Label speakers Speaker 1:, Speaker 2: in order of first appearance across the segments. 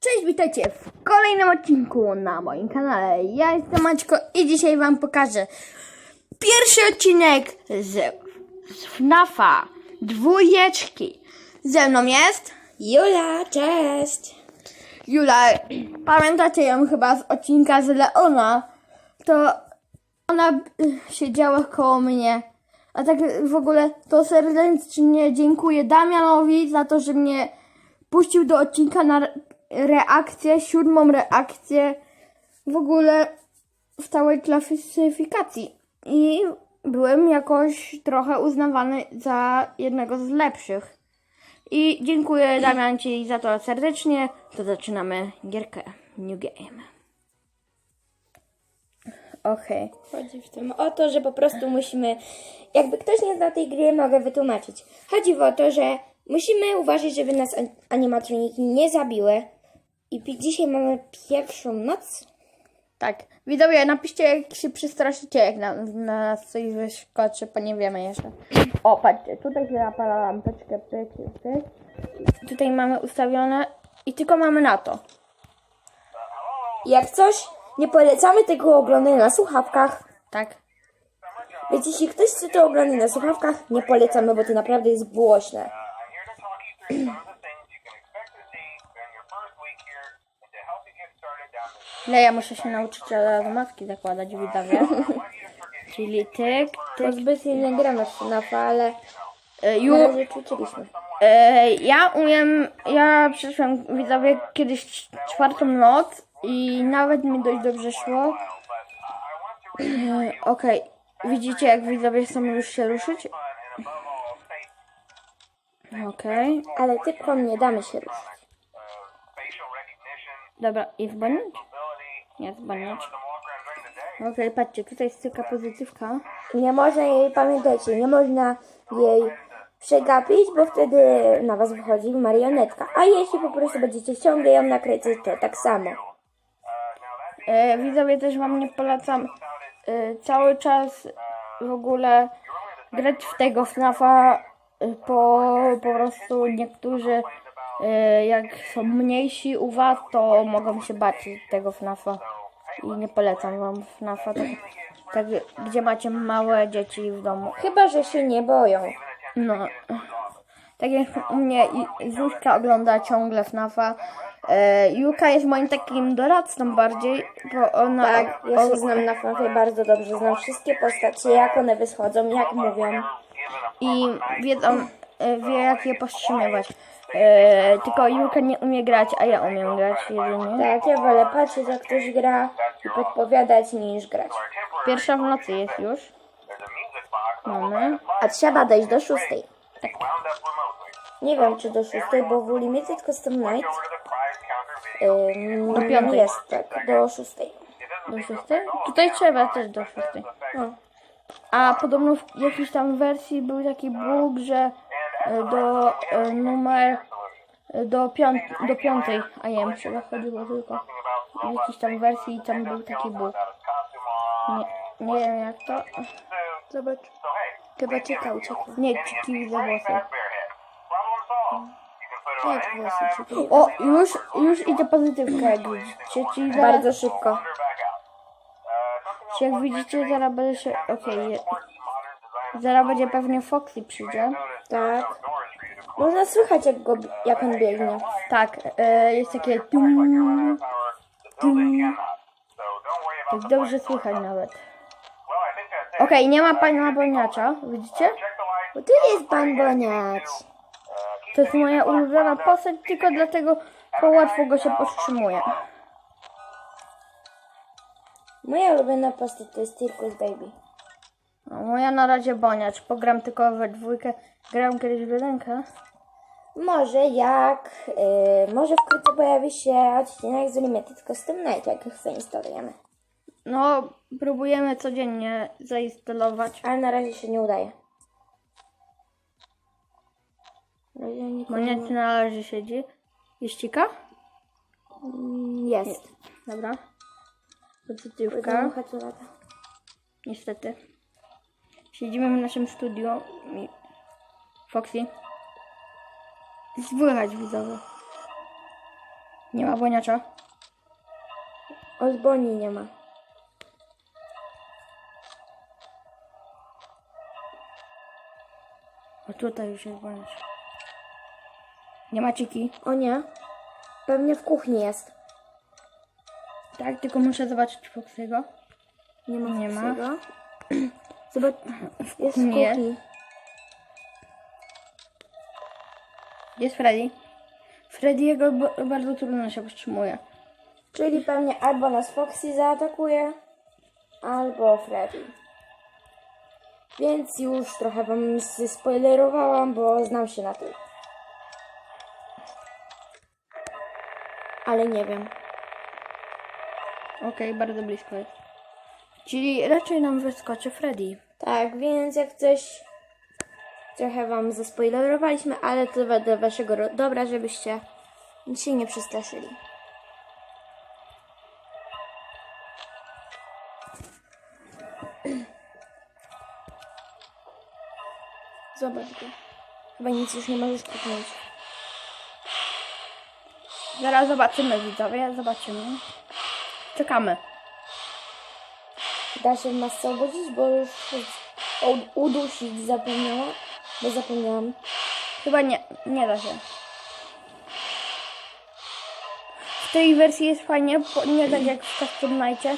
Speaker 1: Cześć, witajcie w kolejnym odcinku na moim kanale. Ja jestem Maćko i dzisiaj wam pokażę pierwszy odcinek z, z FNAFa dwójeczki. Ze mną jest
Speaker 2: Jula, cześć!
Speaker 1: Jula. Pamiętacie ją chyba z odcinka z Leona? To ona y, siedziała koło mnie. A tak w ogóle to serdecznie dziękuję Damianowi za to, że mnie puścił do odcinka na reakcję, siódmą reakcję w ogóle w całej klasyfikacji. I byłem jakoś trochę uznawany za jednego z lepszych. I dziękuję Damian Ci za to serdecznie. To zaczynamy gierkę New Game. Okej.
Speaker 2: Chodzi w tym o to, że po prostu musimy, jakby ktoś nie zna tej gry, mogę wytłumaczyć. Chodzi o to, że musimy uważać, żeby nas an- animatroniki nie zabiły. I dzisiaj mamy pierwszą noc.
Speaker 1: Tak. Widzowie, napiszcie jak się przestraszycie, jak na, na nas coś wyskoczy, bo nie wiemy jeszcze. O, patrzcie, tutaj się zapala lampeczkę, pyk, pyk. Tutaj mamy ustawione i tylko mamy na to.
Speaker 2: Jak coś, nie polecamy tego oglądania na słuchawkach.
Speaker 1: Tak.
Speaker 2: Więc jeśli ktoś chce to oglądać na słuchawkach, nie polecamy, bo to naprawdę jest głośne.
Speaker 1: Ile ja muszę się nauczyć maski zakładać, widzowie. Czyli tyk,
Speaker 2: To
Speaker 1: tyk.
Speaker 2: zbyt nie gramy w FNAF, ale
Speaker 1: E,
Speaker 2: na
Speaker 1: Ju,
Speaker 2: razie ćwiczyliśmy.
Speaker 1: E, ja umiem, ja przeszłam widzowie kiedyś czwartą noc i nawet mi dość dobrze szło. E, Okej, widzicie jak widzowie chcą już się ruszyć? Okej,
Speaker 2: Ale tylko nie damy się ruszyć.
Speaker 1: dobra, i zbanić? Nie,
Speaker 3: day.
Speaker 1: Okej, patrzcie, tutaj jest tylko pozytywka.
Speaker 2: Nie można jej, pamiętajcie, nie można jej przegapić, bo wtedy na was wychodzi marionetka. A jeśli po prostu będziecie ciągle ją nakręcać, to tak samo.
Speaker 1: E, widzowie też wam nie polecam e, cały czas w ogóle grać w tego FNAFa, e, bo po prostu niektórzy e, jak są mniejsi u was, to mogą się bać tego FNAFa i nie polecam wam FNAFa, tak, tak, gdzie macie małe dzieci w domu.
Speaker 2: Chyba, że się nie boją.
Speaker 1: No, tak jak u mnie i Zuzka ogląda ciągle FNAFa. E, Juka jest moim takim doradcą bardziej, bo ona...
Speaker 2: Tak, ja się znam na FNAFie bardzo dobrze. Znam wszystkie postacie, jak one wychodzą, jak mówią.
Speaker 1: i wiedzą, e, wie jak je powstrzymywać. E, tylko Julka nie umie grać, a ja umiem grać jedynie.
Speaker 2: Tak, ja wolę patrzeć, jak ktoś gra i podpowiadać, niż grać.
Speaker 1: Pierwsza w nocy jest już. Mamy.
Speaker 2: A trzeba dojść do szóstej.
Speaker 3: remotely.
Speaker 2: Nie wiem, czy do szóstej, bo w Limited Custom Night ym,
Speaker 1: Do piątej.
Speaker 2: jest tak, do szóstej.
Speaker 1: Do szóstej? Tutaj trzeba też do szóstej.
Speaker 2: No.
Speaker 1: A podobno w jakiejś tam wersji był taki bóg, że e, do e, numer e, do, piąt, do piątej AM chyba chodziło tylko. W jakiejś tam wersji i tam był taki bóg. Nie, nie wiem jak to.
Speaker 2: Zobacz. Chyba cieka uciekła.
Speaker 1: Nie, czyki za włosy.
Speaker 2: Jak włosy ciekają?
Speaker 1: O, już, już idzie pozytywka, jak widzicie. Czyli zaraz,
Speaker 2: Bardzo szybko.
Speaker 1: Czyli jak widzicie, zaraz będzie się... Okej, je-
Speaker 3: modern design
Speaker 1: zaraz będzie pewnie Foxy przyjdzie.
Speaker 2: Tak. Można słychać, jak, go, jak on biegnie.
Speaker 1: Tak, e, jest takie tum,
Speaker 3: about
Speaker 1: tak dobrze słychać nawet. Okej, nie ma pana Boniacza, widzicie?
Speaker 2: Bo tu jest pan Boniacz.
Speaker 1: To jest moja ulubiona postać, tylko dlatego, bo łatwo go się powstrzymuje.
Speaker 2: Moja ulubiona postać to jest Circus Baby.
Speaker 1: A moja na razie Boniacz, pogram tylko we dwójkę. Grałem kiedyś w jedynkę.
Speaker 2: Może jak... Yy, może wkrótce pojawi się odcinek z Limited Custom Night, jak zainstalujemy.
Speaker 1: No, próbujemy codziennie zainstalować.
Speaker 2: Ale na razie się nie udaje. Na razie nie-
Speaker 1: Boniacz na razie siedzi. Jeścika?
Speaker 2: Mm, Jest.
Speaker 1: Dobra. Pozytywka.
Speaker 2: Tylko chodź lata.
Speaker 1: Niestety. Siedzimy w naszym studiu. i- Foxy. Słychać widzowie. Nie ma boniacza.
Speaker 2: Od Boni nie ma.
Speaker 1: A tutaj już jest boniacz. Nie ma ciki.
Speaker 2: O nie. Pewnie w kuchni jest.
Speaker 1: Tak, tylko muszę zobaczyć Foxy'ego.
Speaker 2: Nie ma
Speaker 1: Nie ma.
Speaker 2: Foxy'ego. Zobacz, jest w
Speaker 1: kuchni jest. Freddy. Freddy'ego b- bardzo trudno się powstrzymuje.
Speaker 2: Czyli pewnie albo nas Foxy zaatakuje, albo Freddy. Więc już trochę wam spoilerowałam, bo znam się na tym. Ale nie wiem.
Speaker 1: Okej, bardzo blisko jest. Czyli raczej nam wyskoczy Freddy.
Speaker 2: Tak, więc jak coś trochę wam zaspoilerowaliśmy, ale to dla waszego dobra, żebyście się nie przestraszyli. Zobacz. Chyba nic już nie możesz kupić.
Speaker 1: Zaraz zobaczymy, widzowie, zobaczymy. Czekamy.
Speaker 2: Da się masce obudzić, bo już udusić zapomniałam, bo zapomniałam.
Speaker 1: Chyba nie, nie da się. W tej wersji jest fajnie, nie tak jak w Custom Nightie,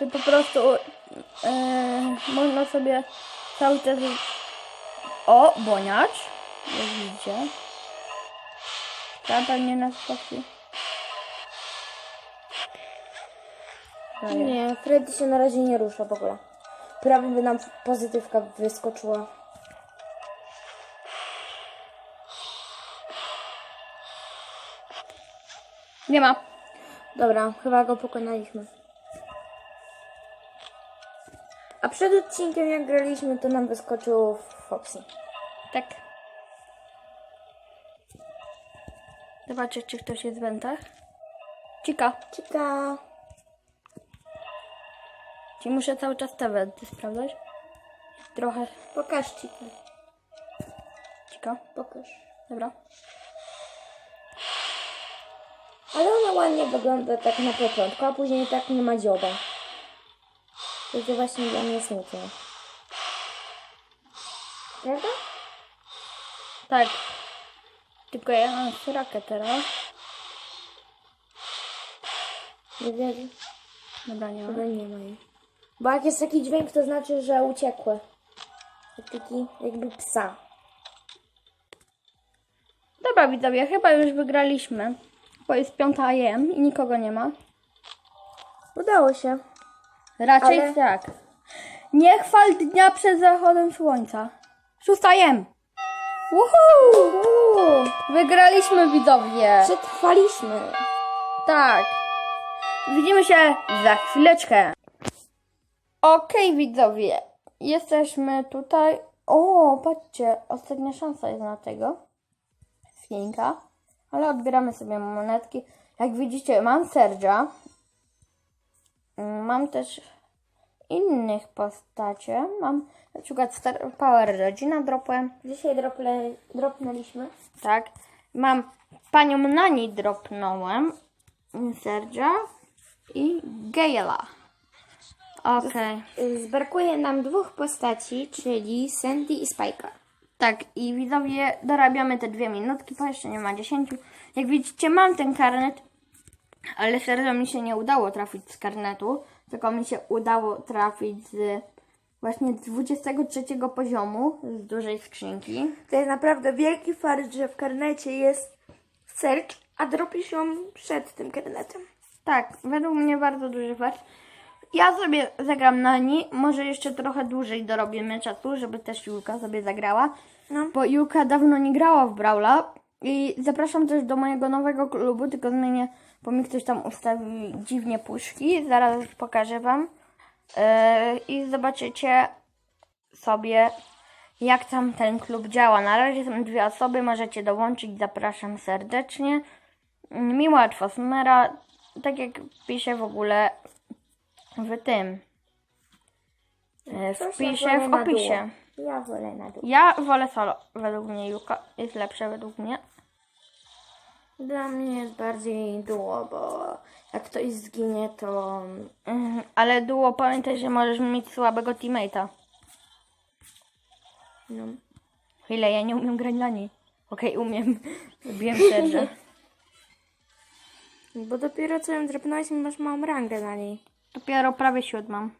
Speaker 1: że po prostu e, można sobie cały czas... O, boniacz. Jak widzicie. Ta pewnie nas spotknie.
Speaker 2: Nie, Freddy się na razie nie rusza w ogóle. Prawie by nam pozytywka wyskoczyła.
Speaker 1: Nie ma.
Speaker 2: Dobra, chyba go pokonaliśmy. A przed odcinkiem jak graliśmy, to nam wyskoczył Foxy.
Speaker 1: Tak. Zobaczcie, czy ktoś jest w wentach. Cika.
Speaker 2: Cika.
Speaker 1: Czyli muszę cały czas te wenty sprawdzać. Trochę.
Speaker 2: Pokaż Cika.
Speaker 1: Cika.
Speaker 2: Pokaż.
Speaker 1: Dobra.
Speaker 2: Ale ona ładnie wygląda tak na początku, a później tak nie ma dzioba. To jest właśnie dla mnie smutne. Prawda?
Speaker 1: Tak. Tylko ja mam srakę teraz.
Speaker 2: Nie wierzę.
Speaker 1: Dobra, nie ma.
Speaker 2: nie ma jej. Bo jak jest taki dźwięk, to znaczy, że uciekły. Taki jakby psa.
Speaker 1: Dobra, widzowie, chyba już wygraliśmy. Bo jest 5 AM i nikogo nie ma.
Speaker 2: Udało się.
Speaker 1: Raczej
Speaker 2: Ale-
Speaker 1: tak. Nie chwal dnia przed zachodem słońca. 6 AM.
Speaker 2: Uuu,
Speaker 1: Wygraliśmy, widzowie.
Speaker 2: przetrwaliśmy.
Speaker 1: Tak. Widzimy się za chwileczkę. Okej, widzowie. Jesteśmy tutaj. O, patrzcie, ostatnia szansa jest na tego. Skinka. Ale odbieramy sobie monetki. Jak widzicie, mam Sergia. Mm, Mam też innych postacie. Mam na przykład Star Power Rodzina dropłem.
Speaker 2: Dzisiaj drople, dropnęliśmy.
Speaker 1: Tak. Mam panią Nani dropnąłem. Sergia i Gayla. Okej.
Speaker 2: Y, Zbrakuje nam dwóch postaci, czyli Sandy i Spike'a.
Speaker 1: Tak, i widzowie dorabiamy te dwie minutki, bo jeszcze nie ma 10. Jak widzicie, mam ten karnet, ale serio mi się nie udało trafić z karnetu, tylko mi się udało trafić z właśnie 23 poziomu, z dużej skrzynki.
Speaker 2: To jest naprawdę wielki fart, że w karnecie jest search, a dropisz ją przed tym karnetem.
Speaker 1: Tak, według mnie bardzo duży fart. Ja sobie zagram na niej, może jeszcze trochę dłużej dorobimy czasu, żeby też Julka sobie zagrała.
Speaker 2: No.
Speaker 1: Bo Julka dawno nie grała w Brawla i zapraszam też do mojego nowego klubu, tylko zmienię, bo mi ktoś tam ustawił dziwnie puszki. Zaraz pokażę Wam. Yy, I zobaczycie sobie, jak tam ten klub działa. Na razie są dwie osoby, możecie dołączyć, zapraszam serdecznie. Miła atmosfera, tak jak pisze w ogóle w tym.
Speaker 2: Coś
Speaker 1: Wpiszę
Speaker 2: ja
Speaker 1: w opisie.
Speaker 2: Ja wolę na dół.
Speaker 1: Ja wolę solo, według mnie Juka jest lepsze według mnie.
Speaker 2: Dla mnie jest bardziej duo, bo jak ktoś zginie, to
Speaker 1: Mhm, ale duo, pamiętaj, że możesz mieć słabego teammate'a.
Speaker 2: no,
Speaker 1: Chwilę, ja nie umiem grać na niej. Okej, umiem. Lubiłem serze.
Speaker 2: bo dopiero co ją drapnąłeś masz małą rangę na niej.
Speaker 1: Dopiero prawie siódmą.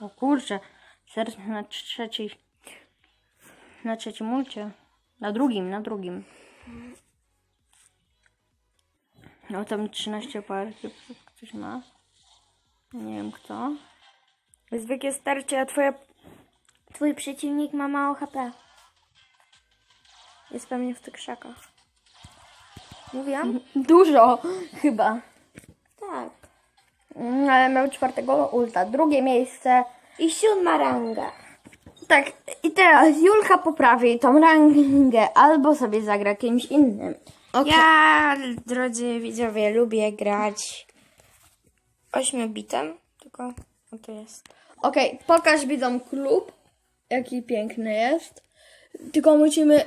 Speaker 1: O kurczę, serce na trzeciej. Na trzecim mulcie. Na drugim, na drugim. No tam 13 par. Ktoś ma? Nie wiem kto.
Speaker 2: Zwykłe starcie, a twoja, twój przeciwnik ma mało HP. Jest pewnie w tych krzakach. Mówiłam?
Speaker 1: Dużo chyba.
Speaker 2: Tak.
Speaker 1: Mm, Ale miał czwartego ulta. Drugie miejsce.
Speaker 2: I siódma ranga.
Speaker 1: Tak, i teraz Julka poprawi tą rangę albo sobie zagra kimś innym.
Speaker 2: Ja, drodzy widzowie, lubię grać ośmiobitem, tylko o to jest.
Speaker 1: Okej, pokaż widzom klub, jaki piękny jest. Tylko musimy us-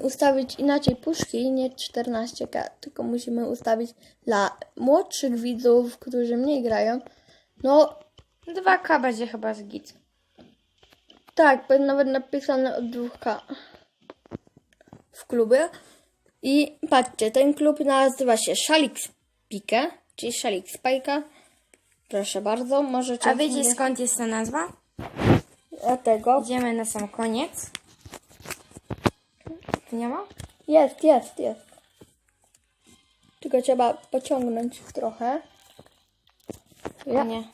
Speaker 1: ustawić inaczej puszki, nie 14K, tylko musimy ustawić dla młodszych widzów, którzy mniej grają. No
Speaker 2: 2K będzie chyba z git.
Speaker 1: tak, będzie nawet napisane od 2K w klubie. I patrzcie, ten klub nazywa się Szalik Spike, czyli Szalik Spajka. Proszę bardzo, możecie...
Speaker 2: A wiecie skąd jest ta nazwa?
Speaker 1: Dlatego
Speaker 2: Idziemy na sam koniec. Nie ma?
Speaker 1: Jest, jest, jest. Tylko trzeba pociągnąć trochę. Ja.
Speaker 2: Nie.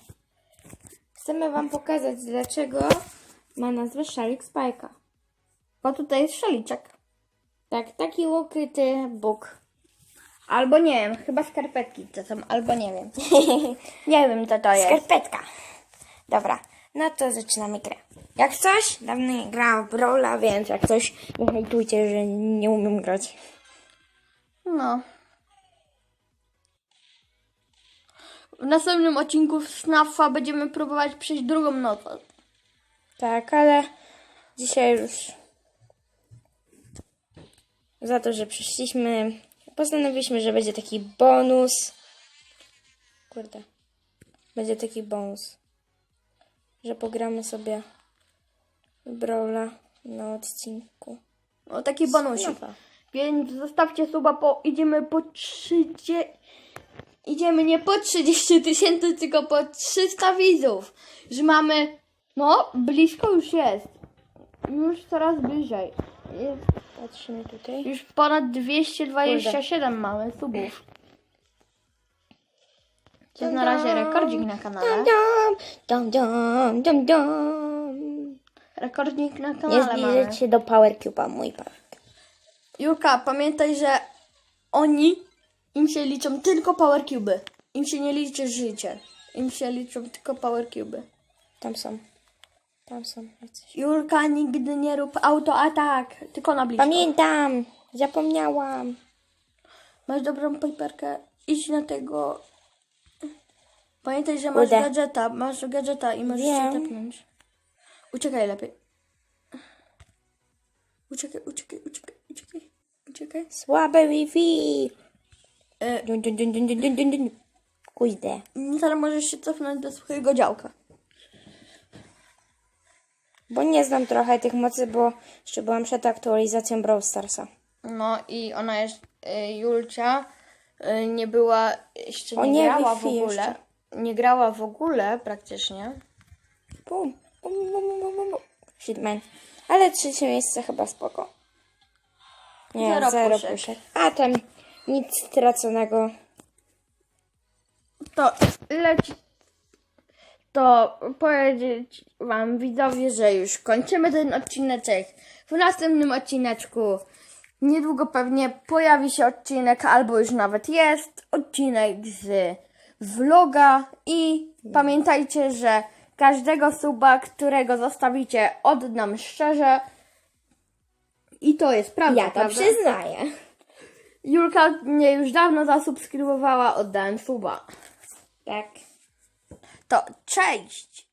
Speaker 2: Chcemy wam pokazać, dlaczego ma nazwę Szalik Spajka.
Speaker 1: Bo tutaj jest szaliczek.
Speaker 2: Tak, taki ukryty Bóg.
Speaker 1: Albo nie wiem, chyba skarpetki to są, albo nie wiem. nie wiem co to jest.
Speaker 2: Skarpetka. Dobra, no to zaczynamy grę. Jak coś, dawno nie grałam w Brawla, więc jak coś, nie hejtujcie, że nie umiem grać.
Speaker 1: No. W następnym odcinku Snafa będziemy próbować przejść drugą noc.
Speaker 2: Tak, ale dzisiaj już za to, że przyszliśmy, postanowiliśmy, że będzie taki bonus. Kurde. Będzie taki bonus. Że pogramy sobie Brawla na odcinku.
Speaker 1: O taki bonusik. Więc zostawcie suba, po idziemy po 30... Idziemy nie po 30 tysięcy, tylko po 300 widzów. Że mamy... No, blisko już jest. Już coraz bliżej. Jest
Speaker 2: Patrzymy tutaj.
Speaker 1: już ponad 227 mamy subów. To jest na razie rekordzik na kanale. Rekordzik na
Speaker 2: Nie
Speaker 1: kanale mamy.
Speaker 2: zbliżyć się do Power Cube'a, mój pan.
Speaker 1: Julka, pamiętaj, że oni, im się liczą tylko power cube. Im się nie liczy życie. Im się liczą tylko power cube.
Speaker 2: Tam są. Tam są jacyś.
Speaker 1: Julka, nigdy nie rób autoatak, tylko na blisko.
Speaker 2: Pamiętam! Zapomniałam.
Speaker 1: Masz dobrą paperkę, idź na tego. Pamiętaj, że masz
Speaker 2: Kurde.
Speaker 1: gadżeta, masz gadżeta i możesz się
Speaker 2: Wiem.
Speaker 1: tepnąć. Uciekaj lepiej. Uciekaj, uciekaj, uciekaj, uciekaj, uciekaj.
Speaker 2: Słabe Wi-Fi.
Speaker 1: E,
Speaker 2: Dun, dun, dun, dun, dun, dun, dun, dun. Kurde.
Speaker 1: teraz możesz się cofnąć do swojego działka.
Speaker 2: Bo nie znam trochę tych mocy, bo jeszcze byłam przed aktualizacją Brawl Starsa.
Speaker 1: No i ona jest, y, Julcia, y, nie była, jeszcze
Speaker 2: O
Speaker 1: nie,
Speaker 2: nie,
Speaker 1: grała w
Speaker 2: Wi-Fi
Speaker 1: ogóle.
Speaker 2: jeszcze.
Speaker 1: Nie grała w ogóle praktycznie.
Speaker 2: Bum, bum, bum, bum, bum, bum. Hitman. Ale trzecie miejsce chyba spoko. Nie,
Speaker 1: Zero
Speaker 2: zero,
Speaker 1: puszek.
Speaker 2: puszek. A tam nic straconego.
Speaker 1: To leci. To powiedzieć wam widzowie, że już kończymy ten odcineczek. W następnym odcineczku niedługo pewnie pojawi się odcinek, albo już nawet jest odcinek z vloga i pamiętajcie, że każdego suba, którego zostawicie, oddam szczerze. I to jest prawda,
Speaker 2: Ja to
Speaker 1: prawda?
Speaker 2: przyznaję.
Speaker 1: Julka mnie już dawno zasubskrybowała, oddałem suba.
Speaker 2: Tak.
Speaker 1: To cześć!